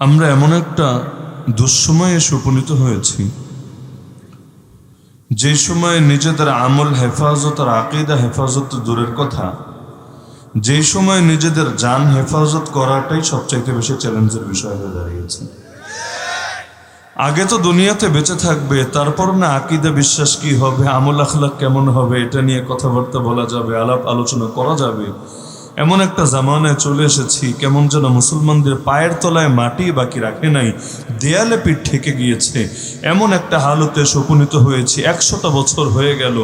আমরা এমন একটা দুঃসময়ে এসে উপনীত হয়েছি, যে সময় নিজেদের আমল হেফাজত আর আকিদা হেফাজত দূরের কথা, যে সময় নিজেদের যান হেফাজত করাটাই সবচাইতে বেশি চ্যালেঞ্জের বিষয় হয়ে দাঁড়িয়েছে। আগে তো দুনিয়াতে বেঁচে থাকবে, তারপর না আকিদা বিশ্বাস কি হবে, আমল আখলাক কেমন হবে, এটা নিয়ে কথাবার্তা বলা যাবে, আলাপ আলোচনা করা যাবে। এমন একটা জামানায় চলে এসেছি, কেমন যেন মুসলমানদের পায়ের তলায় মাটি বাকি রাখে নাই, দেয়ালে পিঠ ঠেকে গিয়েছে। এমন একটা হালতে উপনীত হয়েছি, একশোটা বছর হয়ে গেল।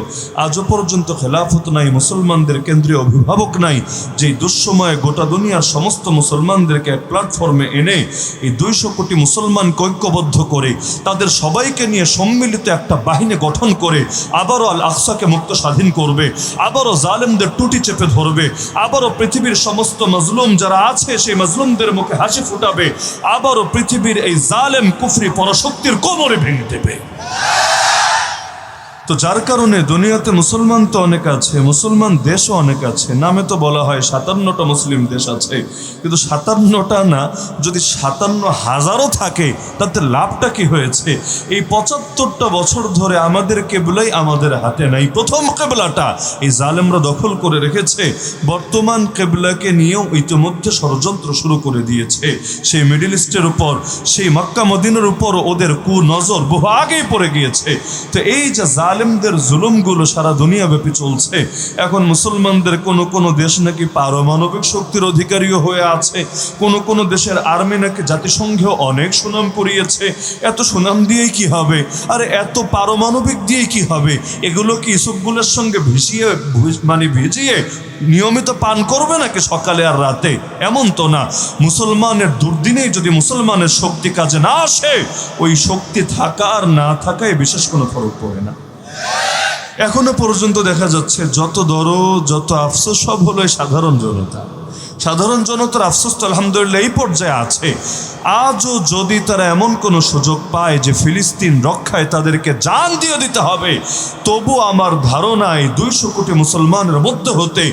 আজও পর্যন্ত খেলাফত নাই, মুসলমানদের কেন্দ্রীয় অভিভাবক নাই, যেই দুঃসময়ে গোটা দুনিয়ার সমস্ত মুসলমানদেরকে এক প্ল্যাটফর্মে এনে এই দুইশো কোটি মুসলমান ঐক্যবদ্ধ করে, তাদের সবাইকে নিয়ে সম্মিলিত একটা বাহিনী গঠন করে, আবারও আল আকসাকে মুক্ত স্বাধীন করবে, আবারও জালেমদের টুটি চেপে ধরবে, আবারও পৃথিবীর সমস্ত মজলুম যারা আছে, সেই মজলুমদের মুখে হাসি ফুটাবে। আবারও পৃথিবীর এই জালেম কুফরি পরাশক্তির কোমরে ভেঙে দেবে। তো যার কারণে দুনিয়াতে মুসলমান তো অনেক আছে, মুসলমান দেশও অনেক আছে। নামে তো বলা হয় সাতান্নটা মুসলিম দেশ আছে। কিন্তু সাতান্নটা না, যদি সাতান্ন হাজারও থাকে, তাতে লাভটা কি হয়েছে? এই পঁচাত্তরটা বছর ধরে আমাদের কেবলাই আমাদের হাতে নাই। প্রথম কেবলাটা এই জালেমরা দখল করে রেখেছে। বর্তমান কেবলাকে নিয়েও ইতিমধ্যে ষড়যন্ত্র শুরু করে দিয়েছে। সেই মিডিল ইস্টের উপর, সেই মক্কা মদিনের উপর ওদের কু নজর বহু আগেই পড়ে গিয়েছে। তো এই যে জালেমদের জুলুমগুলো সারা দুনিয়াব্যাপী চলছে। এখন মুসলমানদের কোনো কোনো দেশ নাকি পারমাণবিক শক্তির অধিকারীও হয়ে আছে। কোনো কোনো দেশের আর্মি নাকি জাতিসংঘেও অনেক সুনাম করিয়েছে। এত সুনাম দিয়েই কি হবে? আর এত পারমাণবিক দিয়েই কি হবে? এগুলো কি ইসুফগুলোর সঙ্গে ভিজিয়ে মানে ভিজিয়ে নিয়মিত পান করবে নাকি সকালে আর রাতে? এমন তো না। মুসলমানের দুর্দিনেই যদি মুসলমানের শক্তি কাজে না আসে, ওই শক্তি থাকা আর না থাকায় বিশেষ কোনো ফরক পড়ে না। এখনও পর্যন্ত দেখা যাচ্ছে যত দরদ, যত আফসোস, সব হলো সাধারণ জনতা। সাধারণ জনতার আফসোস তো আলহামদুলিল্লাহ এই পর্যায়ে আছে। আজও যদি তারা এমন কোনো সুযোগ পায় যে ফিলিস্তিন রক্ষায় তাদেরকে জান দিয়ে দিতে হবে, তবু আমার ধারণায় দুইশো কোটি মুসলমানের মধ্যে হতে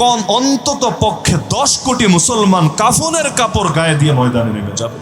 কম অন্তত পক্ষে দশ কোটি মুসলমান কাফনের কাপড় গায়ে দিয়ে ময়দানে নেমে যাবে।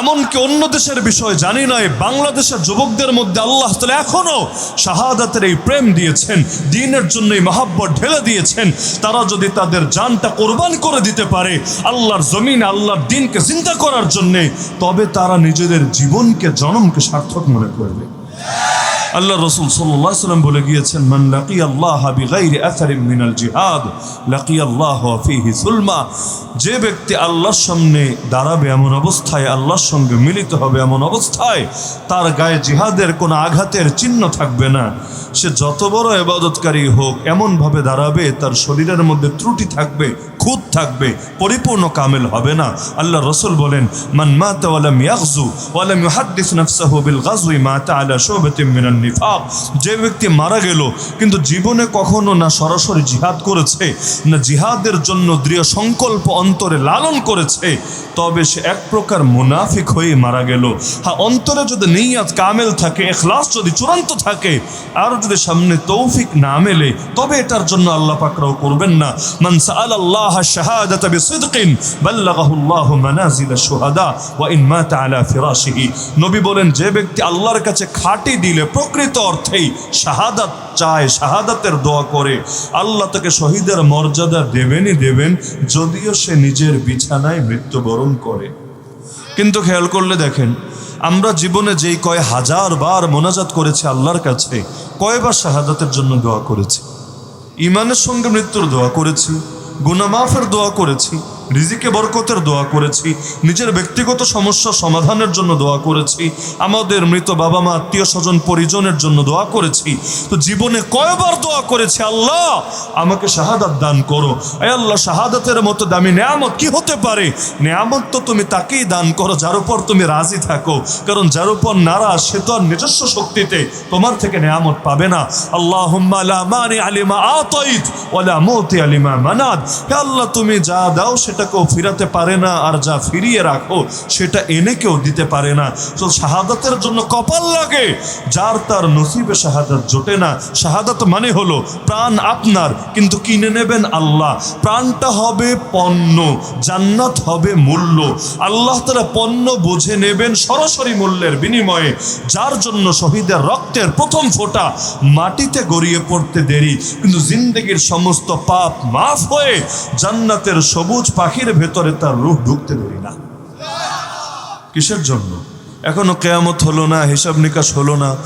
এমনকি অন্য দেশের বিষয় জানি নয় বাংলাদেশের যুবকদের মধ্যে আল্লাহ তালা এখনও শাহাদাতের এই প্রেম দিয়েছেন, দিনের জন্য এই মহাব্বত ঢেলে দিয়েছেন। তারা যদি তাদের জানটা কোরবান করে দিতে পারে, আল্লাহর জমিন, আল্লাহর দিনকে চিন্তা করার জন্যে, তবে তারা নিজেদের জীবনকে জনমকে সার্থক মনে করবে। আল্লাহ রসুল সাল্লাম বলে গিয়েছেন, মান লাকি আল্লাহ বিগাইরি আসারিম মিনাল জিহাদ লাকি আল্লাহ ফিহি সুলমা। যে ব্যক্তি আল্লাহর সামনে দাঁড়াবে এমন অবস্থায়, আল্লাহর সঙ্গে মিলিত হবে এমন অবস্থায়, তার গায়ে জিহাদের কোনো আঘাতের চিহ্ন থাকবে না। সে যত বড় এবাদতকারী হোক, এমনভাবে দাঁড়াবে, তার শরীরের মধ্যে ত্রুটি থাকবে খুঁত থাকবে, পরিপূর্ণ কামেল হবে না। আল্লাহ রসুল বলেন, মান মাতা ওয়ালাম ইয়াগজু ওয়ালাম ইউহাদ্দিস নাফসাহু মাতা আলা শুবাতিন মিনান নিফাক। যে ব্যক্তি মারা গেল, কিন্তু জীবনে কখনো না সরাসরি জিহাদ করেছে, না জিহাদের জন্য দৃঢ় সংকল্প অন্তরে লালন করেছে, তবে সে এক প্রকার মুনাফিক হয়ে মারা গেল। হ্যাঁ অন্তরে যদি নিয়াত কামেল থাকে এখলাস যদি চূড়ান্ত থাকে, আর যদি সামনে তৌফিক না মেলে, তবে এটার জন্য আল্লাহ পাকরাও করবেন না। মান সাআল আল্লাহ শাহাদাতা বিসিদকিন, বাল্লাগাহু আল্লাহ মানাজিল শুহাদা, ওয়া ইন মাতা আলা ফিরাশিহি। নবী বলেন, যে ব্যক্তি আল্লাহর কাছে খাঁটি দিলে প্রকৃত অর্থেই শাহাদাত চায়, শাহাদাতের দোয়া করে। আল্লাহ তাকে শহীদের মর্যাদা দেবেনই দেবেন, যদিও সে নিজের বিছানায় মৃত্যুবরণ করে। কিন্তু খেয়াল করলে দেখেন, আমরা জীবনে যেই কয় হাজার বার মোনাজাত করেছি আল্লাহর কাছে, কয়বার শাহাদাতের জন্য দোয়া করেছি। ইমানের সঙ্গে মৃত্যুর দোয়া করেছি গুনামাফের দোয়া করেছি। রিজিকে বরকতের দোয়া করেছি, নিজের ব্যক্তিগত সমস্যা সমাধানের জন্য দোয়া করেছি, আমাদের মৃত বাবা মা, আত্মীয় স্বজন, পরিজনের জন্য দোয়া করেছি। তো জীবনে কয়বার দোয়া করেছি, আল্লাহ, আমাকে শাহাদাত দান করো। এ আল্লাহ, শাহাদাতের মতো দামি নেয়ামত কি হতে পারে? নেয়ামত তো তুমি তাকেই দান করো, যার উপর তুমি রাজি থাকো। কারণ যার উপর নারাজ সে তো আর নিজস্ব শক্তিতে তোমার থেকে নেয়ামত পাবে না। আল্লাহ আলিমা মুতি আলিমা মানাদ আল্লাহ, তুমি যা দাও সেটা লাশটাকেও ফিরাতে পারে না, আর যা ফিরিয়ে রাখো, সেটা এনে কেউ দিতে পারে না। তো শাহাদাতের জন্য কপাল লাগে, যার তার নসিবে শাহাদাত জোটে না। শাহাদাত মানে হলো, প্রাণ আপনার, কিন্তু কিনে নেবেন আল্লাহ। প্রাণটা হবে পণ্য, জান্নাত হবে মূল্য। আল্লাহ তারা পণ্য বুঝে নেবেন সরাসরি মূল্যের বিনিময়ে। যার জন্য শহীদের রক্তের প্রথম ফোঁটা মাটিতে গড়িয়ে পড়তে দেরি। কিন্তু জিন্দগির সমস্ত পাপ মাফ হয়ে জান্নাতের সবুজ পাখির ভেতরে তার রুহ ঢুকতে দেরি না। কিসের জন্য? এখনও কেয়ামত হলো না, হিসাব নিকাশ হলো না।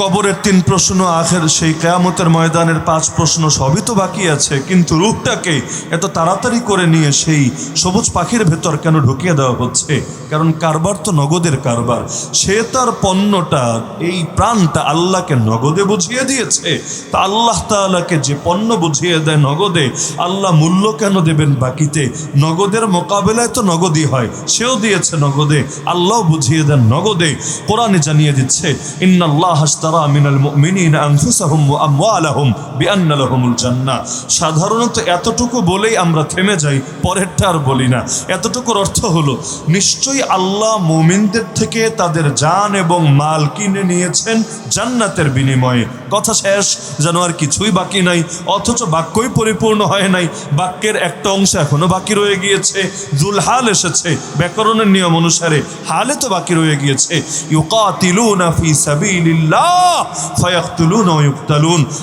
কবরের তিন প্রশ্ন, আখের সেই কেয়ামতের ময়দানের পাঁচ প্রশ্ন সবই তো বাকি আছে, কিন্তু রূপটাকে এত তাড়াতাড়ি করে নিয়ে সেই সবুজ পাখির ভেতর কেন ঢুকিয়ে দেওয়া হচ্ছে? কারণ কারবার তো নগদের কারবার। সে তার পণ্যটা, এই প্রাণটা আল্লাহকে নগদে বুঝিয়ে দিয়েছে। তা আল্লাহ তাআলাকে যে পণ্য বুঝিয়ে দেয় নগদে, আল্লাহ মূল্য কেন দেবেন বাকিতে? নগদের মোকাবেলায় তো নগদই হয়, সেও দিয়েছে নগদে আল্লাহ বুঝিয়ে দেন নগদে। কোরআনে জানিয়ে দিচ্ছে, ইন্নাল্লাহ হাসতারা সাধারণত এতটুকু বলেই আমরা থেমে যাই, পরেরটা আর বলি না। এতটুকুর অর্থ হলো, নিশ্চয়ই আল্লাহ মুমিনদের থেকে তাদের জান এবং মাল কিনে নিয়েছেন জান্নাতের বিনিময়ে। কথা শেষ, যেন আর কিছুই বাকি নাই, অথচ বাক্যই পরিপূর্ণ হয় নাই। বাক্যের একটা অংশ এখনও বাকি রয়ে গিয়েছে। জুলহাল এসেছে ব্যাকরণের নিয়ম অনুসারে। হালে তো বাকি রয়ে গিয়েছে।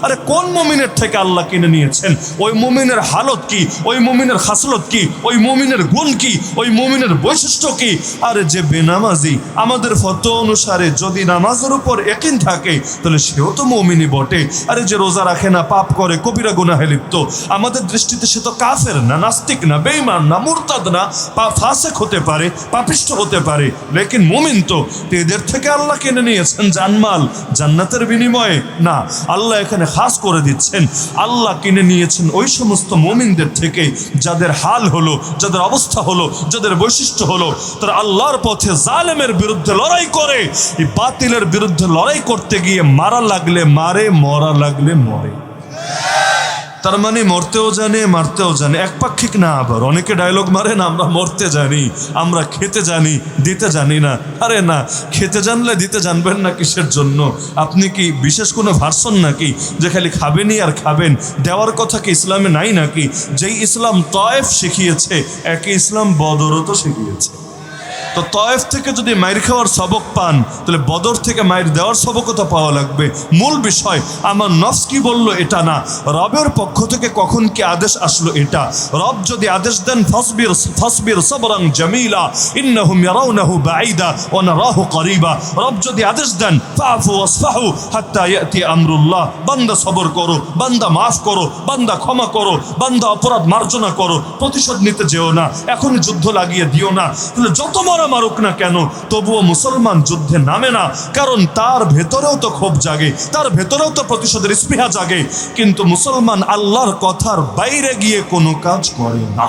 আরে, কোন মুমিনের থেকে আল্লাহ কিনে নিয়েছেন? ওই মুমিনের হালত কি? ওই মুমিনের খাসলত কি? ওই মুমিনের গুণ কি? ওই মুমিনের বৈশিষ্ট্য কি? আরে, যে বেনামাজি আমাদের ফত অনুসারে যদি নামাজের উপর একিন থাকে, তাহলে সেও তো মমিনী বটে। আরে যে রোজা রাখে না, পাপ করে, কবিরা গুনাহে লিপ্ত। আমাদের দৃষ্টিতে সে তো কাফের না, নাস্তিক না, বেঈমান না, মুরতাদ না। পা ফাসেক হতে পারে, পাপিষ্ট হতে পারে, লেকিন মুমিন তো। এদের থেকে আল্লাহ কিনে নিয়েছেন জানমাল। জান্নাতের বিনিময়ে না, আল্লাহ এখানে খাস করে দিচ্ছেন। আল্লাহ কিনে নিয়েছেন ওই সমস্ত মুমিনদের থেকে, যাদের হাল হলো, যাদের অবস্থা হলো, যাদের বৈশিষ্ট্য হলো। তারা আল্লাহর পথে জালেমের বিরুদ্ধে লড়াই করে। এই বাতিলের বিরুদ্ধে লড়াই করতে গিয়ে মারা লাগলে মারে মরা লাগলে মরে। তার মানে মরতেও জানে, মারতেও জানে। একপাক্ষিক না আবার। অনেকে ডায়লগ মারে না, আমরা মরতে জানি, আমরা খেতে জানি, দিতে জানি না। আরে না, খেতে জানলে দিতে জানবেন না কিসের জন্য? আপনি কি বিশেষ কোনো ভার্সন নাকি যে খালি খাবেনই আর খাবেন? দেওয়ার কথা কি ইসলামে নাই নাকি? যেই ইসলাম তয়েফ শিখিয়েছে, একই ইসলাম বদরও তো শিখিয়েছে। তো তয়েফ থেকে যদি মায়ের খাওয়ার সবক পান, তাহলে বদর থেকে মায়ের দেওয়ার সবকও তো পাওয়া লাগবে। মূল বিষয়, আমার নফস কি বলল এটা না। রবের পক্ষ থেকে কখন কি আদেশ আসলো এটা। রব যদি আদেশ দেন, ফসবির ফসবির সবরং জামিলা, ইন্নাহুম ইয়ারাউনাহু বাঈদা ওয়া নারাহু করিবা। রব যদি আদেশ দেন ফাফু ওয়াসফাহু হাত্তা ইয়াতি আমরুল্লাহ। বান্দা সবর করো, বান্দা মাফ করো, বান্দা ক্ষমা করো, বান্দা অপরাধ মার্জনা করো, প্রতিশোধ নিতে যেও না, এখনই যুদ্ধ লাগিয়ে দিও না। তাহলে যত মারা মারুক না কেন? তবুও মুসলমান যুদ্ধে নামে না, কারণ তার ভেতরেও তো ক্ষোভ জাগে, তার ভেতরেও তো প্রতিশোধের স্পৃহা জাগে। কিন্তু মুসলমান আল্লাহর কথার বাইরে গিয়ে কোনো কাজ করে না।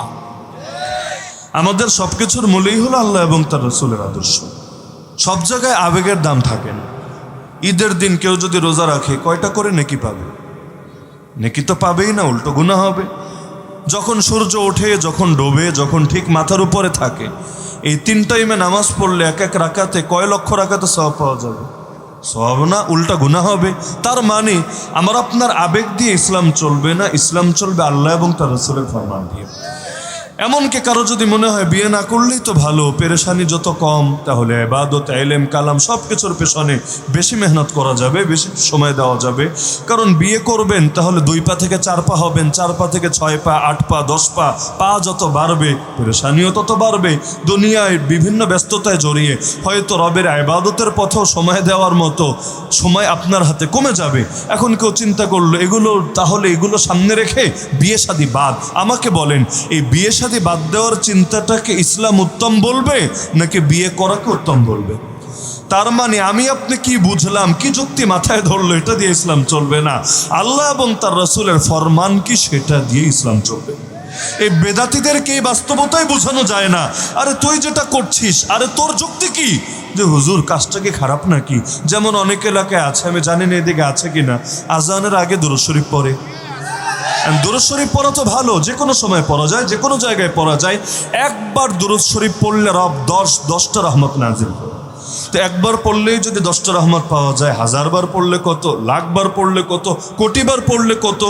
আমাদের সবকিছুর মূলেই হলো আল্লাহ এবং তার রসুলের আদর্শ। সব জায়গায় আবেগের দাম থাকে না। ঈদের দিন কেউ যদি রোজা রাখে, কয়টা করে নেকি পাবে? নেকি তো পাবেই না, উল্টো গুণা হবে। যখন সূর্য ওঠে, যখন ডোবে, যখন ঠিক মাথার উপরে থাকে, এই তিন টাইমে নামাজ পড়লে এক এক রাখাতে কয় লক্ষ রাখাতে সব পাওয়া যাবে? সব না, উল্টা গুণা হবে। তার মানে আমার আপনার আবেগ দিয়ে ইসলাম চলবে না, ইসলাম চলবে আল্লাহ এবং তার রসুলের ফরমান দিয়ে। এমনকি কারও যদি মনে হয় বিয়ে না করলেই তো ভালো, পেরেশানি যত কম, তাহলে এবাদত এলেম কালাম সব কিছুর পেছনে বেশি মেহনত করা যাবে, বেশি সময় দেওয়া যাবে। কারণ বিয়ে করবেন, তাহলে দুই পা থেকে চার পা হবেন, চার পা থেকে ছয় পা, আট পা, দশ পা পা যত বাড়বে, পেরেশানিও তত বাড়বে। দুনিয়ায় বিভিন্ন ব্যস্ততায় জড়িয়ে হয়তো রবের আবাদতের পথেও সময় দেওয়ার মতো সময় আপনার হাতে কমে যাবে। এখন কেউ চিন্তা করল, এগুলো, তাহলে এগুলো সামনে রেখে বিয়ে শাদী বাদ। আমাকে বলেন, এই বিয়ে শাদী বাদ দেওয়ার চিন্তাটাকে ইসলাম উত্তম বলবে, নাকি বিয়ে করাকে উত্তম বলবে? তার মানে আমি আপনি কি বুঝলাম, কি যুক্তি মাথায় ধরলো, এটা দিয়ে ইসলাম চলবে না। আল্লাহ এবং তার রসুলের ফরমান কি, সেটা দিয়ে ইসলাম চলবে। এই বেদাতিদেরকে এই বাস্তবতাই বোঝানো যায় না। আরে তুই যেটা করছিস, আরে তোর যুক্তি কি? যে হুজুর, কাজটা কি খারাপ নাকি? যেমন অনেক এলাকায় আছে, আমি জানি না এদিকে আছে কিনা। আজানের আগে দুরু শরীফ পড়ে। দুরুদ শরীফ পড়া তো ভালো, যে কোনো সময় পড়া যায়, যে কোনো জায়গায় পড়া যায়। একবার দুরুদ শরীফ পড়লে রব দশ, দশটা রহমত নাজিল করে। তো একবার পড়লেই যদি দশটা রহমত পাওয়া যায়, হাজারবার পড়লে কত, লাখবার পড়লে কত, কোটিবার পড়লে কত,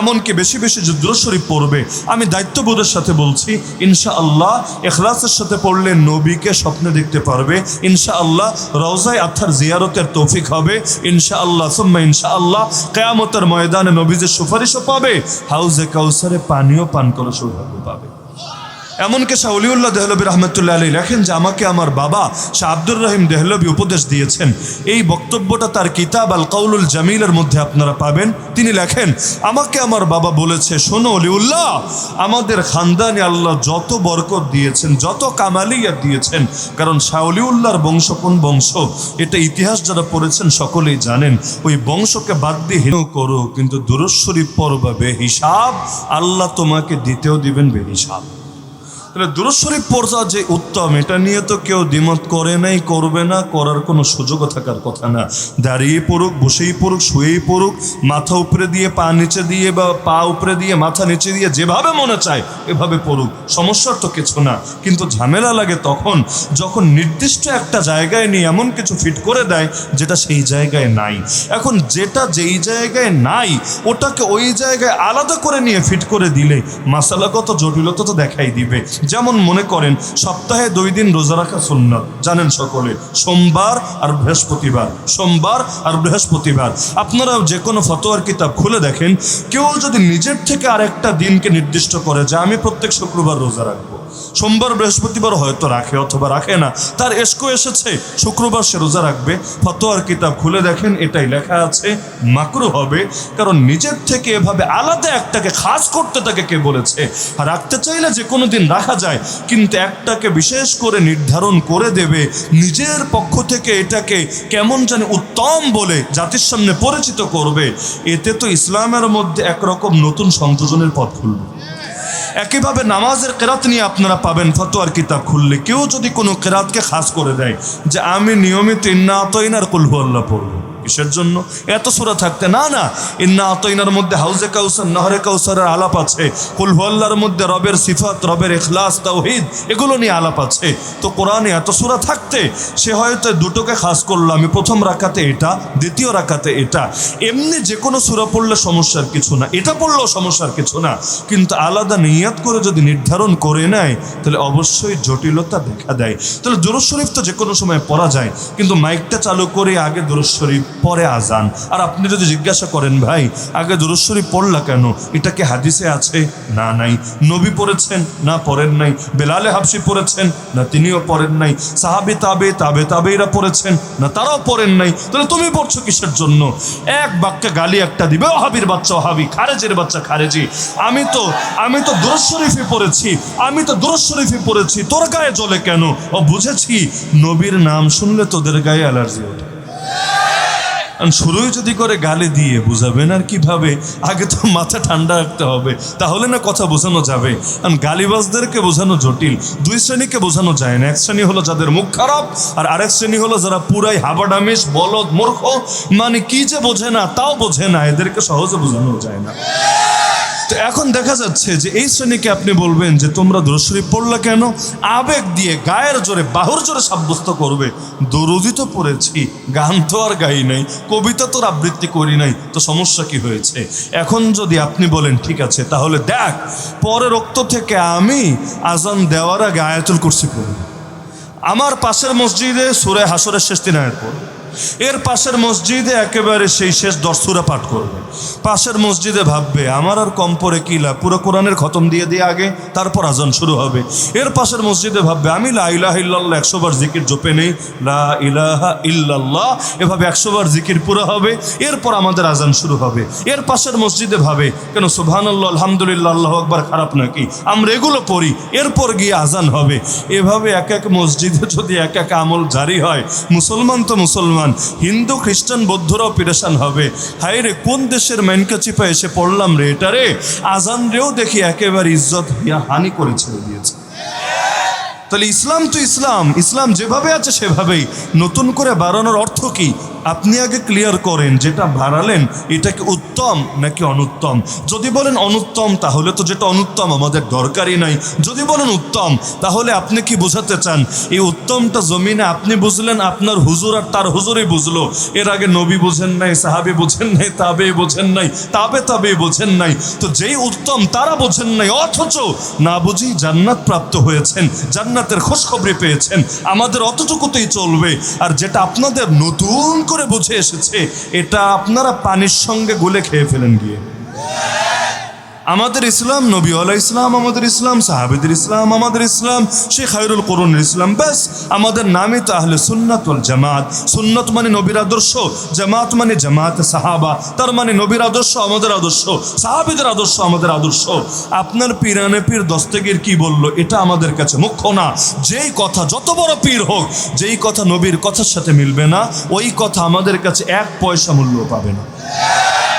এমনকি বেশি বেশি যে শরীফ পড়বে। আমি দায়িত্ববোধের সাথে বলছি ইনশা আল্লাহ এখলাসের সাথে পড়লে নবীকে স্বপ্নে দেখতে পারবে। ইনশা আল্লাহ রওজায় আত্মার জিয়ারতের তৌফিক হবে। ইনশা আল্লাহ সুম্মা ইনশা আল্লাহ কেয়ামতের ময়দানে নবীজের সুপারিশও পাবে। হাউজে কাউসারে পানিও পান করার সৌভাগ্য পাবে। এমনকি শাউলিউল্লাহ দেহলবী রহমতুল্লাহ আলী লেখেন যে আমাকে আমার বাবা শাহ আব্দুর রহিম দেহলবী উপদেশ দিয়েছেন। এই বক্তব্যটা তার কিতাব আল কাউলুল জামিলের মধ্যে আপনারা পাবেন। তিনি লেখেন, আমাকে আমার বাবা বলেছে, শোনো অলিউল্লাহ, আমাদের খানদানি আল্লাহ যত বরকত দিয়েছেন, যত কামালিয়া দিয়েছেন, কারণ শাউলিউল্লাহর বংশ কোন বংশ? এটা ইতিহাস যারা পড়েছেন সকলেই জানেন। ওই বংশকে বাদ দিয়ে হীন করো, কিন্তু দুরস্বরী পড়বা বেহিসাব, আল্লাহ তোমাকে দিতেও দিবেন বেহিসাব। তাহলে দুরুদ শরীফ যে উত্তম, এটা নিয়ে তো কেউ দ্বিমত করে নাই, করবে না, করার কোনো সুযোগও থাকার কথা না। দাঁড়িয়ে পড়ুক, বসেই পড়ুক, শুয়েই পড়ুক, মাথা উপরে দিয়ে, পা নিচে দিয়ে বা পা উপরে দিয়ে, মাথা নিচে দিয়ে যেভাবে মনে চায়, এভাবে পড়ুক। সমস্যার তো কিছু না। কিন্তু ঝামেলা লাগে তখন, যখন নির্দিষ্ট একটা জায়গায় নিয়ে এমন কিছু ফিট করে দেয়, যেটা সেই জায়গায় নাই। এখন যেটা যেই জায়গায় নাই, ওটাকে ওই জায়গায় আলাদা করে নিয়ে ফিট করে দিলে মাসালাগত জটিলতা তো দেখাই দিবে। যেমন মনে করেন, সপ্তাহে দুই দিন রোজা রাখা সুন্নত। জানেন সকলে, সোমবার আর বৃহস্পতিবার। সোমবার আর বৃহস্পতিবার। আপনারা যে কোনো ফতোয়ার কিতাব খুলে দেখেন, কেউ যদি নিজের থেকে আরেকটা দিনকে নির্দিষ্ট করে যে আমি প্রত্যেক শুক্রবার রোজা রাখব। সোমবার বৃহস্পতিবার হয়তো রাখে অথবা রাখে না। তার এসকো এসেছে, শুক্রবার সে রোজা রাখবে। ফতোয়ার কিতাব খুলে দেখেন, এটাই লেখা আছে, মাকরু হবে। কারণ নিজের থেকে এভাবে আলাদা একটাকে খাস করতে তাকে কে বলেছে? রাখতে চাইলে যে কোনো দিন রাখা যায়, কিন্তু একটাকে বিশেষ করে নির্ধারণ করে দেবে, নিজের পক্ষ থেকে এটাকে কেমন জানি উত্তম বলে জাতির সামনে পরিচিত করবে। এতে তো ইসলামের মধ্যে একরকম নতুন সংযোজনের পথ খুলবে। একইভাবে নামাজের কেরাত নিয়ে আপনারা পাবেন ফতোয়ার কিতাব খুললে। কেউ যদি কোনো কেরাতকে খাস করে দেয় যে আমি নিয়মিত ইন্না আতইনার কুলহু আল্লাহ পড়ব। কিসের জন্য। এত সুরা থাকতে না না। ইন্না আতইনার মধ্যে হাউজে কাউসার, নহরে কাউসারের আলাপ আছে। কুলহু আল্লাহর মধ্যে রবের সিফাত, রবের এখলাস তাওহিদ, এগুলো নিয়ে আলাপ আছে। তো কোরআনে এত সুরা থাকতে, সে হয়তো দুটোকে খাস করল। আমি প্রথম রাখাতে এটা, দ্বিতীয় রাখাতে এটা। এমনি যে কোনো সুরা পড়লে সমস্যার কিছু না। এটা পড়লেও সমস্যার কিছু না। কিন্তু আলাদা নিয়াত করে যদি নির্ধারণ করে নেয়, তাহলে অবশ্যই জটিলতা দেখা দেয়। তাহলে দুরুদ শরীফ তো যে কোনো সময় পড়া যায়। কিন্তু মাইকটা চালু করে আগে দুরুদ শরীফ পরে আজান। আর আপনি যদি জিজ্ঞাসা করেন, ভাই, আগে দুরুদ শরীফ পড়লা কেন? এটা কি হাদিসে আছে? না, নাই। নবী পড়েছেন? না, পড়েন নাই। বেলালে হাফসি পড়েছেন? না, তিনিও পড়েন নাই। সাহাবি তাবে তাবে, তাবেইরা পড়েছেন? না, তারাও পড়েন নাই। তাহলে তুমি পড়ছো কিসের জন্য? এক বাক্যে গালি একটা দিবে, ওহাবির বাচ্চা, ওহাবি। খারেজের বাচ্চা, খারেজি। আমি তো আমি তো দুরুদ শরীফে পড়েছি। আমি তো দুরুদ শরীফে পড়েছি। তোর গায়ে জ্বলে কেন? ও, বুঝেছি। নবীর নাম শুনলে তোদের গায়ে অ্যালার্জি ওঠে। শুরুই যদি করে গালি দিয়ে বুঝাবেন আর কীভাবে, আগে তো মাথা ঠান্ডা রাখতে হবে, তাহলে না কথা বোঝানো যাবে। কারণ গালিবাজদেরকে বোঝানো জটিল, দুই শ্রেণীকে বোঝানো যায় না। এক শ্রেণি হলো যাদের মুখ খারাপ, আর আরেক শ্রেণি হলো যারা পুরাই হাবাডামিস বলদ, মূর্খ মানে কি যে বোঝে না, তাও বোঝে না, এদেরকে সহজে বোঝানো যায় না। তো এখন দেখা যাচ্ছে যে এই শ্রেণীকে আপনি বলবেন যে তোমরা দরশরী পড়লা কেন? আবেগ দিয়ে, গায়ের জোরে, বাহুর জোরে সাব্যস্ত করবে। দরুদি তো পড়েছি, গান তো আর গাই নাই, কবিতা তোর আবৃত্তি করি নাই, তো সমস্যা কি হয়েছে? এখন যদি আপনি বলেন, ঠিক আছে, তাহলে দেখ, পরের রক্ত থেকে আমি আজান দেওয়ার আগে আয়াতুল কুরসি পড়ব। আমার পাশের মসজিদে সুরে হাসরের শেষ দিন আয়াত এর পাশের মসজিদে একেবারে সেই শেষ দর্শুরা পাঠ করবে। পাশের মসজিদে ভাববে, আমার আর কম পরে কি লাভ? পুরো কোরআনের খতম দিয়ে দিয়ে আগে, তারপর আজান শুরু হবে। এর পাশের মসজিদে ভাববে, আমি লা ইলাহা ইল্লাল্লাহ একশো বার জিকির জপে নেই। লা ইলাহা ইল্লাল্লাহ, এভাবে একশো বার জিকির পুরো হবে, এরপর আমাদের আজান শুরু হবে। এর পাশের মসজিদে ভাবে, কেন সুবহানাল্লাহ, আলহামদুলিল্লাহ, আল্লাহ আকবার, খারাপ নাকি? আমরা এগুলো পড়ি, এরপর গিয়ে আজান হবে। এভাবে এক এক মসজিদে যদি এক এক আমল জারি হয়, মুসলমান তো মুসলমান হিন্দু, খ্রিস্টান, বৌদ্ধরাও পিরেশান হবে। হাই রে কোন দেশের মেনকা চিপা এসে পড়লাম রে এটা রে? আজান রেও দেখি একেবারে ইজ্জত হানি করে ছেড়ে দিয়েছে। তাহলে ইসলাম তো ইসলাম ইসলাম যেভাবে আছে সেভাবেই। নতুন করে বাড়ানোর অর্থ কি? আপনি আগে ক্লিয়ার করেন, যেটা বাড়ালেন, এটা কি উত্তম নাকি অনুত্তম? যদি বলেন অনুত্তম, তাহলে তো যেটা অনুত্তম আমাদের দরকারই নাই। যদি বলেন উত্তম, তাহলে আপনি কি বোঝাতে চান? এই উত্তমটা জমিনে আপনি বুঝলেন, আপনার হুজুর আর তার হুজুরই বুঝলো। এর আগে নবী বোঝেন নাই, সাহাবি বোঝেন নাই তাবে বোঝেন নাই, তাবে তাবে বোঝেন নাই। তো যেই উত্তম, তারা বোঝেন নাই, অথচ না বুঝি জান্নাত প্রাপ্ত হয়েছেন। জান্নাতের খোঁজখবরি পেয়েছেন। আমাদের অতটুকুতেই চলবে। আর যেটা আপনাদের নতুন করে বুঝে এসেছে, এটা আপনারা পানির সঙ্গে গুলে খেয়ে ফেলেন গিয়ে। আমাদের ইসলাম, নবী আলাহ ইসলাম আমাদের ইসলাম, সাহাবিদের ইসলাম আমাদের ইসলাম, শেখ খায়রুল করুনের ইসলাম, ব্যাস। আমাদের নামই তো আহলে সুন্নাত ওয়াল জামাত। সুন্নত মানে নবীর আদর্শ, জামাত মানে জামাত সাহাবা। তার মানে নবীর আদর্শ আমাদের আদর্শ, সাহাবিদের আদর্শ আমাদের আদর্শ। আপনার পীরানে পীর দস্তগীর কি বলল, এটা আমাদের কাছে মুখ্য না। যেই কথা যত বড় পীর হোক, যেই কথা নবীর কথার সাথে মিলবে না, ওই কথা আমাদের কাছে এক পয়সা মূল্য পাবে না।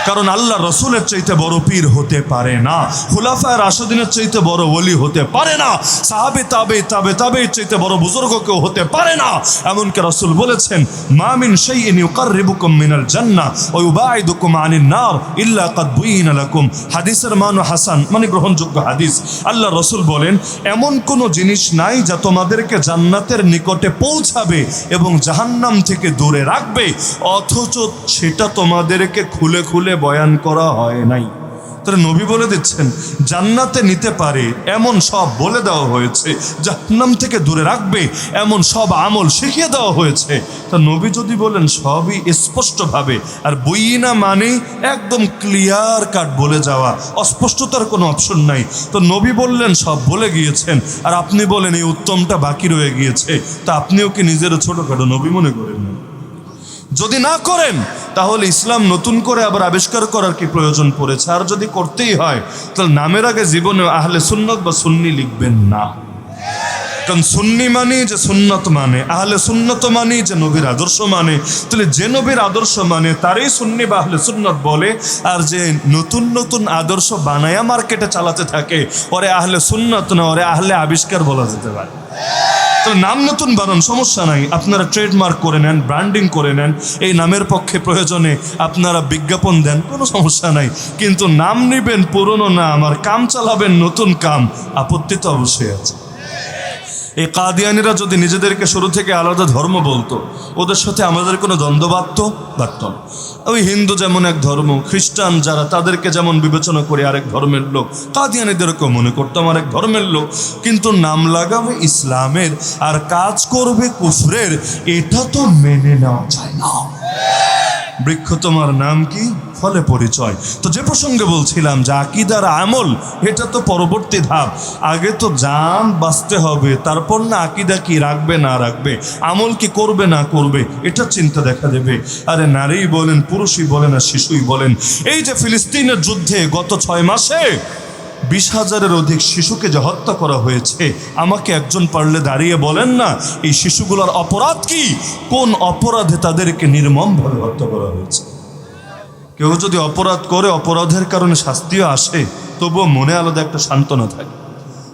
কারণ আল্লাহ রসুলের চাইতে বড় পীর হতে পারে না, খুলাফায় রাশদিনের চাইতে বড় ওলি হতে পারে না, সাহাবে তাবে তাবে তাবে চাইতে বড় বুজুর্গ কেউ হতে পারে না। এমনকি রসুল বলেছেন মামিন সেই ইন ইউকাররিবুকুম মিনাল জান্নাহ, ওয়া ইউবাইদুকুম আনিন নার ইল্লা কাদ বুইনা লাকুম। হাদিসের মান হাসান মানে গ্রহণযোগ্য হাদিস। আল্লাহ রসুল বলেন, এমন কোনো জিনিস নাই যা তোমাদেরকে জান্নাতের নিকটে পৌঁছাবে এবং জাহান্নাম থেকে দূরে রাখবে, অথচ সেটা তোমাদেরকে খুলে খুলে বয়ান করা হয় নাই। তাহলে নবী বলে দিচ্ছেন, জান্নাতে নিতে পারে এমন সব বলে দেওয়া হয়েছে, জাহান্নাম থেকে দূরে রাখবে এমন সব আমল শিখিয়ে দেওয়া হয়েছে। তা নবী যদি বলেন সবই স্পষ্টভাবে, আর বইনা মানে একদম ক্লিয়ার কাট বলে যাওয়া, অস্পষ্টতার কোনো অপশন নাই। তো নবী বললেন, সব বলে গিয়েছেন, আর আপনি বলেন এই উত্তমটা বাকি রয়ে গিয়েছে, তা আপনিও কি নিজের ছোটোখাটো নবী মনে করেন? না যদি না করেন, তাহলে ইসলাম নতুন করে আবার আবিষ্কার করার কি প্রয়োজন পড়েছে? আর যদি করতেই হয়, তাহলে নামের আগে জীবনে আহলে সুন্নত বা সুন্নি লিখবেন না। কারণ সুন্নি মানে যে সুন্নত মানে আহলে সুন্নত মানে যে নবীর আদর্শ মানে। তাহলে যে নবীর আদর্শ মানে তারই সুন্নি বা আহলে সুন্নত বলে, আর যে নতুন নতুন আদর্শ বানায়া মার্কেটে চালাতে থাকে, ওরে আহলে সুন্নত না, ওরে আহলে আবিষ্কার বলা যেতে পারে। তো নাম নতুন বানান, সমস্যা নাই। আপনারা ট্রেডমার্ক করে নেন ব্র্যান্ডিং করে নেন, এই নামের পক্ষে প্রয়োজনে আপনারা বিজ্ঞাপন দেন, কোনো সমস্যা নাই। কিন্তু নাম নেবেন পুরনো নাম আর কাম চালাবেন নতুন কাম, আপত্তি তো অবশ্যই আছে। এই কাদিয়ানিরা যদি নিজেদেরকে শুরু থেকে আলাদা ধর্ম বলতো, ওদের সাথে আমাদের কোনো দ্বন্দ্ব বাঁধত বাঁধত না। ওই হিন্দু যেমন এক ধর্ম, খ্রিস্টান যারা, তাদেরকে যেমন বিবেচনা করে আরেক ধর্মের লোক কাদিয়ানিদেরকেও মনে করতাম আরেক ধর্মের লোক। কিন্তু নাম লাগাবে ইসলামের, আর কাজ করবে কুফরের, এটা তো মেনে নেওয়া যায় না। বৃক্ষ তোমার নাম কি? ফলে পরিচয়। তো যে প্রসঙ্গে বলছিলাম যে আকিদার আমল, এটা তো পরবর্তী ধাপ। আগে তো জান বাঁচতে হবে, তারপর না আকিদা কি রাখবে, না রাখবে, আমল কি করবে, না করবে, এটা চিন্তা দেখা দেবে। আরে নারী বলেন, পুরুষই বলেন, আর শিশুই বলেন। এই যে ফিলিস্তিনের যুদ্ধে গত ছয় মাসে বিশ হাজারের অধিক শিশুকে যে হত্যা করা হয়েছে, আমাকে একজন পারলে দাঁড়িয়ে বলেন না, এই শিশুগুলোর অপরাধ কি? কোন অপরাধে তাদেরকে নির্মমভাবে হত্যা করা হয়েছে? কেউ যদি অপরাধ করে, অপরাধের কারণে শাস্তিও আসে, তবুও মনে আলাদা একটা সান্ত্বনা থাকে।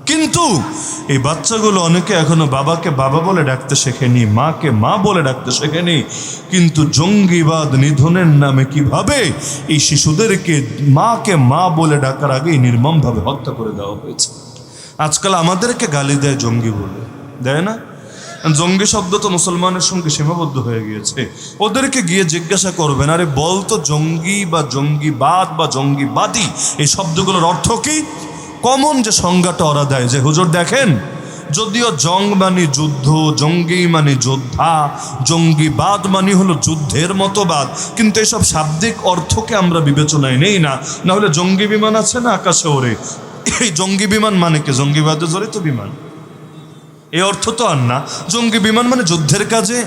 কিন্তু এই বাচ্চাগুলো অনেকে এখনও বাবাকে বাবা বলে ডাকতে শেখেনি, মাকে মা বলে ডাকতে শেখেনি। কিন্তু জঙ্গিবাদ নিধনের নামে কীভাবে এই শিশুদেরকে মাকে মা বলে ডাকার আগেই নির্মমভাবে হত্যা করে দেওয়া হয়েছে? আজকাল আমাদেরকে গালি দেয় জঙ্গি বলে, দেয় না? জঙ্গি শব্দ তো মুসলমানের সঙ্গে সীমাবদ্ধ হয়ে গিয়েছে। ওদেরকে গিয়ে জিজ্ঞাসা করবেন, আরে বল তো জঙ্গি বা জঙ্গিবাদ বা জঙ্গিবাদী, এই শব্দগুলোর অর্থ কি? কমন যে সংজ্ঞাটা ওরা দেয়, যে হুজুর দেখেন, যদিও জং মানে যুদ্ধ, জঙ্গি মানে যোদ্ধা, জঙ্গিবাদ মানে হলো যুদ্ধের মতবাদ কিন্তু এসব শাব্দিক অর্থকে আমরা বিবেচনায় নেই না। না হলে জঙ্গি বিমান আছে না আকাশে ওরে এই জঙ্গি বিমান মানে কি? জঙ্গিবাদে জড়িত বিমান। এই অর্থ তো আর না। জঙ্গি বিমান মানে যুদ্ধের কাজে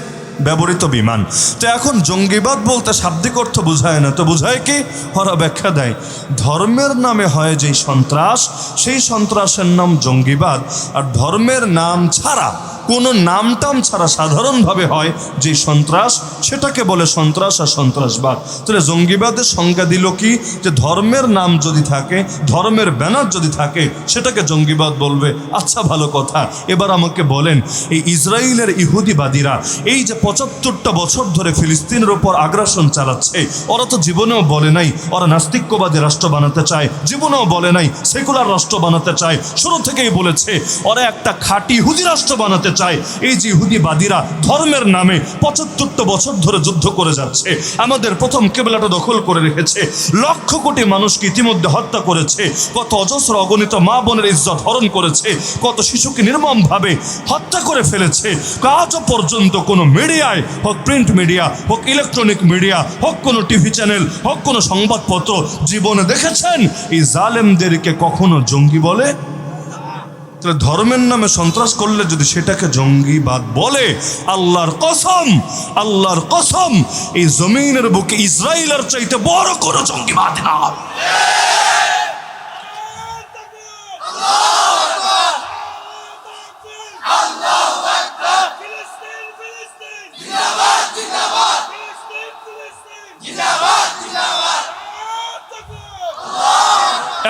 ব্যবহৃত বিমান। তো এখন জঙ্গিবাদ বলতে শাব্দিক অর্থ বোঝায় না, তো বোঝায় কি? হরা ব্যাখ্যা দেয়, ধর্মের নামে হয় যেই সন্ত্রাস, সেই সন্ত্রাসের নাম জঙ্গিবাদ। আর ধর্মের নাম ছাড়া কোনো নামটাম ছাড়া সাধারণভাবে হয় যে সন্ত্রাস, সেটাকে বলে সন্ত্রাস আর সন্ত্রাসবাদ। তাহলে জঙ্গিবাদের সংজ্ঞা দিল কি? যে ধর্মের নাম যদি থাকে, ধর্মের ব্যানার যদি থাকে, সেটাকে জঙ্গিবাদ বলবে। আচ্ছা ভালো কথা। এবার আমাকে বলেন, এই ইসরায়েলের ইহুদিবাদীরা এই যে পঁচাত্তরটা বছর ধরে ফিলিস্তিনের ওপর আগ্রাসন চালাচ্ছে, ওরা তো জীবনেও বলে নাই, ওরা নাস্তিক্যবাদী রাষ্ট্র বানাতে চায়। জীবনেও বলে নাই, সেকুলার রাষ্ট্র বানাতে চায়। শুরু থেকেই বলেছে, ওরা একটা খাঁটি ইহুদি রাষ্ট্র বানাতে চায় এই যে ইহুদিবাদীরা ধর্মের নামে পঁচাত্তরটা বছর ধরে যুদ্ধ করে যাচ্ছে, আমাদের প্রথম কেবলাটা দখল করে রেখেছে, লক্ষ কোটি মানুষকে ইতিমধ্যে হত্যা করেছে, কত অজস্র অগণিত মা বোনের ইজ্জত হরণ করেছে, কত শিশুকে নির্মমভাবে হত্যা করে ফেলেছে। আজও পর্যন্ত কোনো মিডিয়ায় হোক প্রিন্ট মিডিয়া, হোক ইলেকট্রনিক মিডিয়া, হোক কোনো টিভি চ্যানেল, হোক কোনো সংবাদপত্র জীবনে দেখেছেন? এই জালেমদেরকে কখনো জঙ্গি বলে? তাহলে ধর্মের নামে সন্ত্রাস করলে যদি সেটাকে জঙ্গিবাদ বলে, আল্লাহর কসম আল্লাহর কসম, এই জমিনের বুকে ইসরায়েলের চাইতে বড় কোনো জঙ্গিবাদ না ফিলিস্তিন ফিলিস্তিন জিন্দাবাদ জিন্দাবাদ ফিলিস্তিন ফিলিস্তিন জিন্দাবাদ জিন্দাবাদ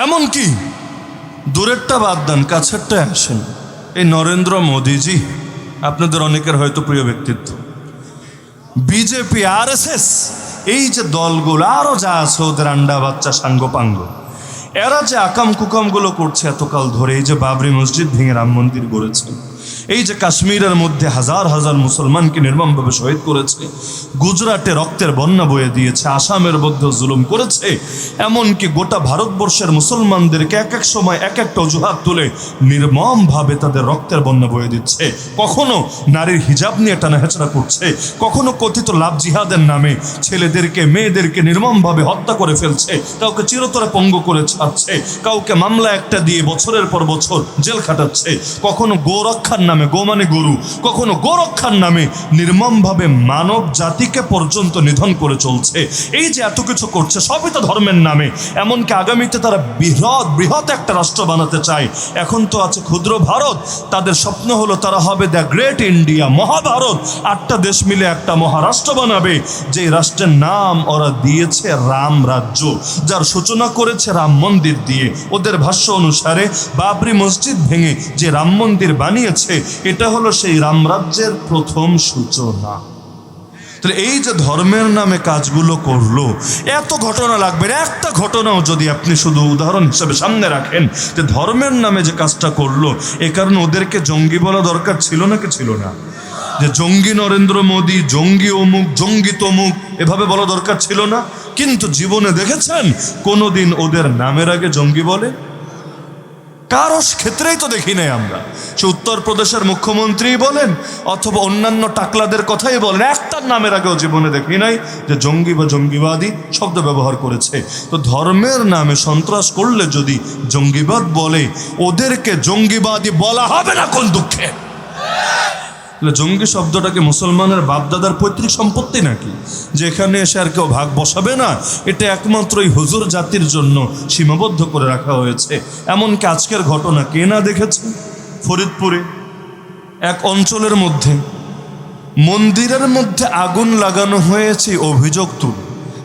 এমন কি দূরেরটা বাদ দেন কাছেরটা আসেন। এই নরেন্দ্র মোদীজি, আপনাদের অনেকের হয়তো প্রিয় ব্যক্তিত্ব। বিজেপি আর এই যে দলগুলো আরও যা আছে ওদের আন্ডা বাচ্চা সাঙ্গপাঙ্গ। এরা যে আকাম কুকামগুলো করছে এতকাল ধরে, এই যে বাবরি মসজিদ ভেঙে রাম মন্দির গড়েছে। এই যে কাশ্মীরের মধ্যে হাজার হাজার মুসলমানকে নির্মমভাবে শহীদ করেছে, গুজরাটে রক্তের বন্যা বয়ে দিয়েছে, আসামের মধ্যে জুলুম করেছে, এমনকি গোটা ভারতবর্ষের মুসলমানদেরকে এক এক সময় এক একটা অজুহাত তুলে নির্মমভাবে তাদের রক্তের বন্যা বয়ে দিচ্ছে। কখনো নারীর হিজাব নিয়ে টানা হেঁচড়া করছে, কখনো কথিত লাভ জিহাদের নামে ছেলেদেরকে, মেয়েদেরকে নির্মমভাবে হত্যা করে ফেলছে, কাউকে চিরতরে পঙ্গু করে ছাড়ছে, কাউকে মামলা একটা দিয়ে বছরের পর বছর জেল খাটাচ্ছে, কখনো গোরক্ষার নামে গো মানে গরু, কখনো গোরক্ষার নামে নির্মমভাবে মানব জাতিকে পর্যন্ত নিধন করে চলছে। এই যে এত কিছু করছে, সবই তো ধর্মের নামে। এমনকি আগামীতে তারা বৃহৎ বৃহৎ একটা রাষ্ট্র বানাতে চায়। এখন তো আছে ক্ষুদ্র ভারত, তাদের স্বপ্ন হলো তারা হবে দ্য গ্রেট ইন্ডিয়া মহাভারত। আটটা দেশ মিলে একটা মহারাষ্ট্র বানাবে যে রাষ্ট্রের নাম ওরা দিয়েছে রাম রাজ্য, যার সূচনা করেছে রাম মন্দির দিয়ে। ওদের ভাষ্য অনুসারে বাবরি মসজিদ ভেঙে যে রাম মন্দির বানিয়েছে এটা হলো সেই রামরাজ্যের প্রথম সূচনা। তাহলে এই যে ধর্মের নামে কাজগুলো করল, এত ঘটনা লাগবে একটা ঘটনাও যদি আপনি শুধু উদাহরণ হিসেবে সামনে রাখেন, যে ধর্মের নামে যে কাজটা করল, এ কারণে ওদেরকে জঙ্গি বলা দরকার ছিল না কি ছিল না? যে জঙ্গি নরেন্দ্র মোদী, জঙ্গি অমুক, জঙ্গি তমুক, এভাবে বলা দরকার ছিল না? কিন্তু জীবনে দেখেছেন? কোনোদিন ওদের নামের আগে জঙ্গি বলে? কারও ক্ষেত্রেই তো দেখি নাই আমরা। সে উত্তরপ্রদেশের মুখ্যমন্ত্রী বলেন, অথবা অন্যান্য টাকলাদের কথাই বলেন, একটার নামের আগেও জীবনে দেখি নাই যে জঙ্গি বা জঙ্গিবাদী শব্দ ব্যবহার করেছে। তো ধর্মের নামে সন্ত্রাস করলে যদি জঙ্গিবাদ বলে, ওদেরকে জঙ্গিবাদী বলা হবে না কোন দুঃখে? তাহলে জঙ্গি শব্দটাকে মুসলমানের বাপদাদার পৈতৃক সম্পত্তি নাকি? যে এখানে এসে আর কেউ ভাগ বসাবে না? এটা একমাত্র এই হুজুর জাতির জন্য সীমাবদ্ধ করে রাখা হয়েছে। এমনকি আজকের ঘটনা কে না দেখেছে? ফরিদপুরে, এক অঞ্চলের মধ্যে, মন্দিরের মধ্যে আগুন লাগানো হয়েছে অভিযোগ তুল।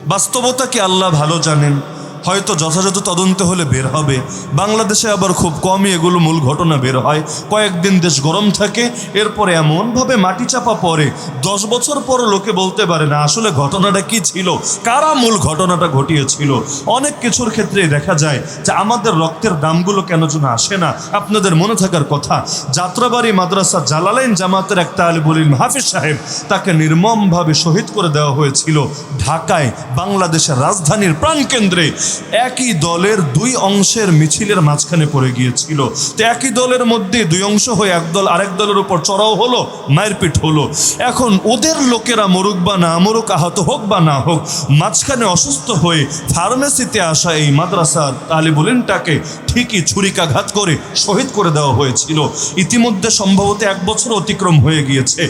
বাস্তবতা কি আল্লাহ ভালো জানেন? হয়তো যথাযথ তদন্ত হলে বের হবে। বাংলাদেশে আবার খুব কমই এগুলো মূল ঘটনা বের হয়। কয়েকদিন দেশ গরম থাকে, এরপরে এমনভাবে মাটি চাপা পড়ে, দশ বছর পর লোকে বলতে পারে, না, আসলে ঘটনাটা কি ছিল? কারা মূল ঘটনাটা ঘটিয়েছিল? অনেক কিছুর ক্ষেত্রে দেখা যায় যে আমাদের রক্তের দামগুলো কেন যেন আসে না। আপনাদের মনে থাকার কথা, যাত্রাবাড়ি মাদ্রাসা জালালাইন জামাতের একটা ইলম হাফিজ সাহেব তাকে নির্মমভাবে শহীদ করে দেওয়া হয়েছিল ঢাকায়, বাংলাদেশের রাজধানীর প্রাণকেন্দ্রে। একই দলের দুই অংশের মিছিলের মাঝখানে পড়ে গিয়েছিল। তো একই দলের মধ্যে দুই অংশ হয়ে এক দল আরেক দলের উপর চড়াও হলো, মারপিট হলো। এখন ওদের লোকেরা মরুক বা না মরুক, আহত হোক বা না হোক, মাঝখানে অসুস্থ হয়ে ফার্মেসিতে আসা এই মাদ্রাসার তালিবুলিনটাকে ঠিকই ছুরিকাঘাত করে শহীদ করে দেওয়া হয়েছিল। ইতিমধ্যে সম্ভবত এক বছর অতিক্রম হয়ে গিয়েছে।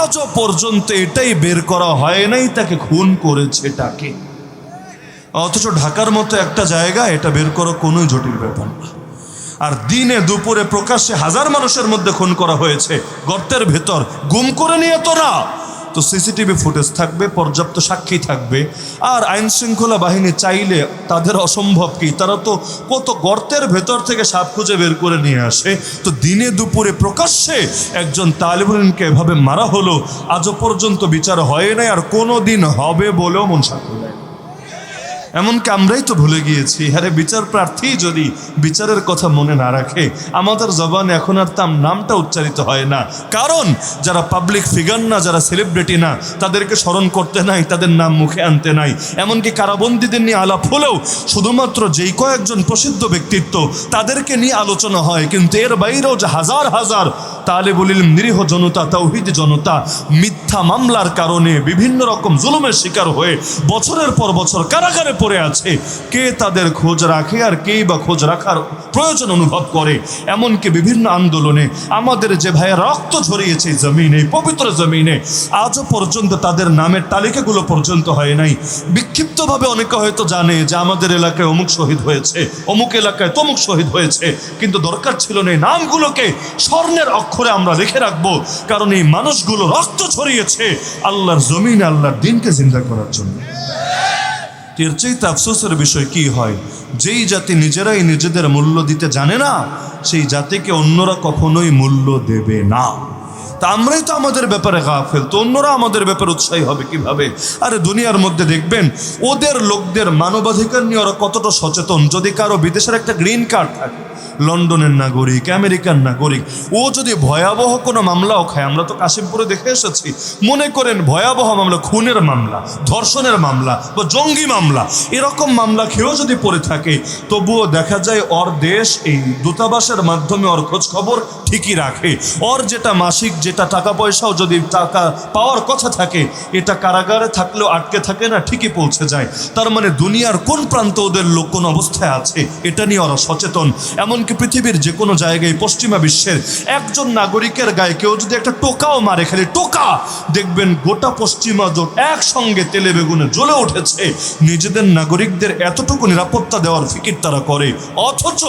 আজও পর্যন্ত এটাই বের করা হয় নাই, তাকে খুন করেছে তাকে। অথচ ঢাকার মতো একটা জায়গা, এটা বের করা কোনো জটিল ব্যাপার না। আর দিনে দুপুরে প্রকাশ্যে হাজার মানুষের মধ্যে খুন করা হয়েছে। গর্তের ভেতর। গুম করে নিয়ে তো না তো সিসিটিভি ফুটেজ থাকবে, পর্যাপ্ত সাক্ষী থাকবে। আর আইন শৃঙ্খলা বাহিনী চাইলে তাদের অসম্ভব কি? তারা তো কত গর্তের ভেতর থেকে সাপ খুঁজে বের করে নিয়ে আসে। তো দিনে দুপুরে প্রকাশ্যে একজন তালিবুলকে এভাবে মারা হলো, আজও পর্যন্ত বিচার হয় নাই আর কোনো দিন হবে বলেও মন সাক্ষ্য দেয় এমনকি আমরাই তো ভুলে গিয়েছি। হ্যাঁ বিচার প্রার্থী যদি বিচারের কথা মনে না রাখে, আমাদের জবান এখন আর তার নামটা উচ্চারিত হয় না। কারণ, যারা পাবলিক ফিগার না, যারা সেলিব্রিটি না, তাদেরকে স্মরণ করতে নাই, তাদের নাম মুখে আনতে নাই। এমনকি কারাবন্দীদের নিয়ে আলাপ হলেও শুধুমাত্র যেই কয়েকজন প্রসিদ্ধ ব্যক্তিত্ব তাদেরকে নিয়ে আলোচনা হয়, কিন্তু এর বাইরেও যে হাজার হাজার তালেবুল ইলম নিরীহ জনতা তৌহিদ জনতা, মিথ্যা মামলার কারণে বিভিন্ন রকম জুলুমের শিকার হয়ে বছরের পর বছর কারাগারে পড়ে আছে। কে তাদের খোঁজ রাখে আর কেই বা খোঁজ রাখার প্রয়োজন অনুভব করে? এমনকি বিভিন্ন আন্দোলনে আমাদের যে ভাইয়া রক্ত ঝরিয়েছে জমিনে পবিত্র জমিনে, আজও পর্যন্ত তাদের নামের তালিকাগুলো পর্যন্ত হয় নাই। বিক্ষিপ্তভাবে অনেকে হয়তো জানে যে আমাদের এলাকায় অমুক শহীদ হয়েছে, অমুক এলাকায় তমুক শহীদ হয়েছে, কিন্তু দরকার ছিল না এই নামগুলোকে স্বর্ণের অক্ষরে আমরা লিখে রাখব, কারণ এই মানুষগুলো রক্ত ছড়িয়েছে আল্লাহর জমিনে, আল্লাহর দিনকে জিন্দা করার জন্য। এর চাইতে আফসোসের বিষয় কি হয়? যেই জাতি নিজেরাই নিজেদের মূল্য দিতে জানে না, সেই জাতিকে অন্যরা কখনোই মূল্য দেবে না। তা আমরাই তো আমাদের ব্যাপারে গাফেল, তো অন্যরা আমাদের ব্যাপারে উৎসাহী হবে কীভাবে? আরে দুনিয়ার মধ্যে দেখবেন, ওদের লোকদের মানবাধিকার নিয়ে ওরা কতটা সচেতন, যদি কারও বিদেশের একটা গ্রিন কার্ড থাকে। লন্ডনের নাগরিক, আমেরিকার নাগরিক, ও যদি ভয়াবহ কোনো মামলাও খায়, আমরা তো কাশিমপুরে দেখে এসেছি। মনে করেন ভয়াবহ মামলা, খুনের মামলা, ধর্ষণের মামলা বা জঙ্গি মামলা, এরকম মামলা খেয়েও যদি পড়ে থাকে, তবুও দেখা যায় ওর দেশ এই দূতাবাসের মাধ্যমে ওর খবর ঠিকই রাখে। ওর যেটা মাসিক যেটা টাকা পয়সাও যদি টাকা পাওয়ার কথা থাকে, এটা কারাগারে থাকলেও আটকে থাকে না, ঠিকই পৌঁছে যায়। তার মানে দুনিয়ার কোন প্রান্ত ওদের লোক কোন অবস্থায় আছে, এটা নিয়ে ওরা সচেতন। এমনকি পৃথিবীর যে কোনো জায়গায় পশ্চিমা বিশ্বের একজন নাগরিকের গায়ে কেউ যদি একটা টোকাও মারে, খালি টোকা, দেখবেন গোটা পশ্চিমা জোট একসঙ্গে তেলে বেগুনে জ্বলে উঠেছে। নিজেদের নাগরিকদের এতটুকু নিরাপত্তা দেওয়ার ফিকির তারা করে। অথচ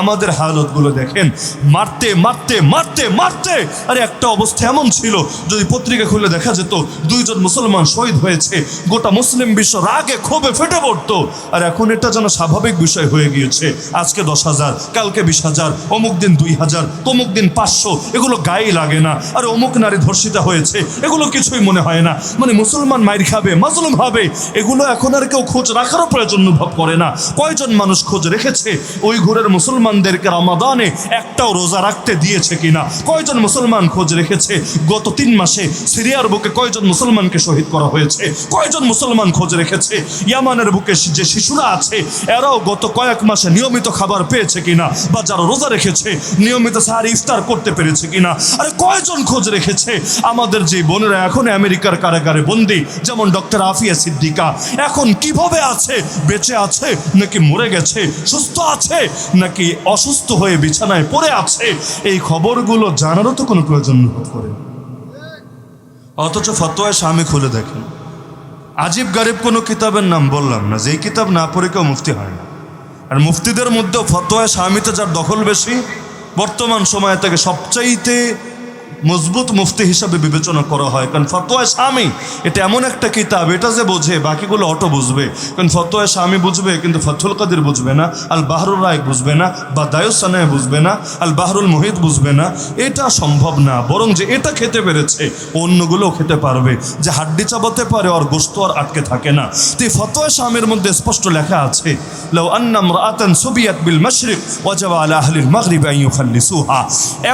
আমাদের হালতগুলো দেখেন, মারতে মারতে মারতে মারতে। আরে একটা অবস্থা এমন ছিল, যদি পত্রিকা খুলে দেখা যেত, দুইজন মুসলমান শহীদ হয়েছে, গোটা মুসলিম বিশ্ব রাগে ক্ষোভে ফেটে পড়তো। আর এখন এটা যেন স্বাভাবিক বিষয় হয়ে গিয়েছে। আজকে দশ হাজার, কালকে বিশ হাজার, অমুক দিন দুই হাজার, তমুক দিন পাঁচশো, এগুলো গায়ে লাগে না। আর অমুক নারী ধর্ষিতা হয়েছে, এগুলো কিছুই মনে হয় না। মানে মুসলমান মাইর খাবে, মাজলুম হবে, এগুলো এখন আর কেউ খোঁজ রাখারও প্রয়োজন অনুভব করে না। কয়জন মানুষ খোঁজ রেখেছে? ওই ঘুরের মুসলমানদেরকে রমাদানে একটাও রোজা রাখতে দিয়েছে কিনা? কয়জন মুসলমান খোঁজ রেখেছে? গত তিন মাসে সিরিয়ার বুকে কয়জন মুসলমানকে শহীদ করা হয়েছে? কয়জন মুসলমান খোঁজ রেখেছে? ইয়ামানের বুকে যে শিশুরা আছে, এরাও গত কয়েক মাসে নিয়মিত খাবার পেয়েছে কিনা? বা যারা রোজা রেখেছে, নিয়মিত সাহারি ইফতার করতে পেরেছে কিনা? আরে কয়জন খোঁজ রেখেছে? আমাদের যে বোনেরা এখন আমেরিকার কারাগারে বন্দি, যেমন ডক্টর আফিয়া সিদ্দিকা। এখন কীভাবে আছে? বেঁচে আছে? নাকি মরে গেছে? সুস্থ আছে? নাকি অসুস্থ হয়ে বিছানায় পড়ে আছে? এই খবরগুলো জানারও তো কোনো প্রয়োজন অনুভব করে। অথচ ফতোয়ায় স্বামী খুলে দেখেন। আজিব গারিব কোনো কিতাবের নাম বললাম না, যেই কিতাব না পড়ে কেউ মুফতি হয় না। আর মুফতিদের মধ্যেও ফতোয়া স্বামীতে যার দখল বেশি। বর্তমান সময়ে তাকে সবচাইতে মজবুত মুফতি হিসাবে বিবেচনা করা হয়। কারণ ফতোয়ায় স্বামী, এটা এমন একটা কিতাব, এটা যে বোঝে, বাকিগুলো অটো বুঝবে। কারণ ফতোয়ায় স্বামী বুঝবে, কিন্তু ফতুল কাদির বুঝবে না, আল বাহরুল রায় বুঝবে না, বা দায়ুসানায় বুঝবে না, আল বাহরুল মোহিত বুঝবে না। এটা সম্ভব না, বরং যে এটা খেতে পেরেছে অন্যগুলোও খেতে পারবে। যে হাড্ডি চাবাতে পারে আর গোস্ত আর আটকে থাকে না। তো এই ফতোয়া স্বামীর মধ্যে স্পষ্ট লেখা আছে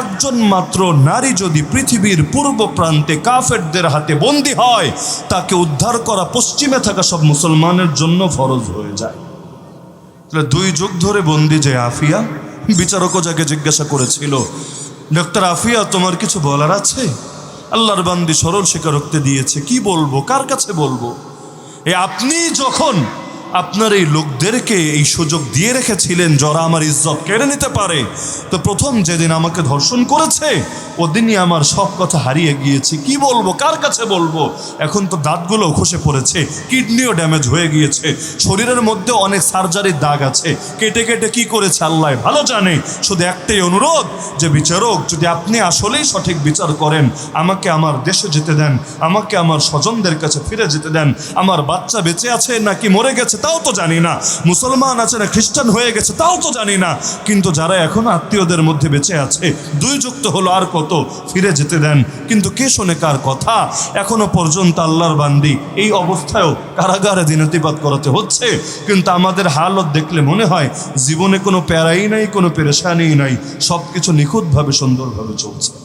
একজন মাত্র নারী যদি পৃথিবীর পূর্ব প্রান্তে কাফেরদের হাতে বন্দি হয়, তাকে উদ্ধার করা পশ্চিমে থাকা সব মুসলমানের জন্য ফরজ হয়ে যায়। তাহলে দুই যুগ ধরে বন্দি যে আফিয়া, বিচারকও যাকে জিজ্ঞাসা করেছিল ডক্টর আফিয়া, তোমার কিছু বলার আছে? আল্লাহর বান্দি সরল স্বীকারোক্তি দিয়েছে, কি বলব? কার কাছে বলব? এ আপনি যখন আপনার এই লোকদেরকে এই সুযোগ দিয়ে রেখেছিলেন, যারা আমার ইজ্জত কেড়ে নিতে পারে। তো প্রথম যেদিন আমাকে ধর্ষণ করেছে, ওদিনই আমার সব কথা হারিয়ে গিয়েছে। কি বলব? কার কাছে বলব? এখন তো দাঁতগুলো খসে পড়েছে, কিডনিও ড্যামেজ হয়ে গিয়েছে, শরীরের মধ্যে অনেক সার্জারির দাগ আছে। কেটে কেটে কি করেছে আল্লাহ ভালো জানে। শুধু একটাই অনুরোধ যে বিচারক, যদি আপনি আসলেই সঠিক বিচার করেন, আমাকে আমার দেশে যেতে দেন, আমাকে আমার স্বজনদের কাছে ফিরে যেতে দেন, আমার বাচ্চা বেঁচে আছে নাকি মরে গেছে তাও তো জানি না। মুসলমান আছে না, খ্রিস্টান হয়ে গেছে, তাও তো জানি না। কিন্তু যারা এখন আত্মীয়দের মধ্যে বেঁচে আছে, দুই যুক্ত হলো আর কত, ফিরে যেতে দেন। কিন্তু কে শোনে কার কথা? এখনও পর্যন্ত আল্লাহর বান্দি এই অবস্থায়ও কারাগারে দিনতিবাদ করাতে হচ্ছে। কিন্তু আমাদের হালত দেখলে মনে হয়, জীবনে কোনো প্যারাই নাই, কোনো পেরেশানি নাই। সব কিছু নিখুঁতভাবে, সুন্দরভাবে চলছে।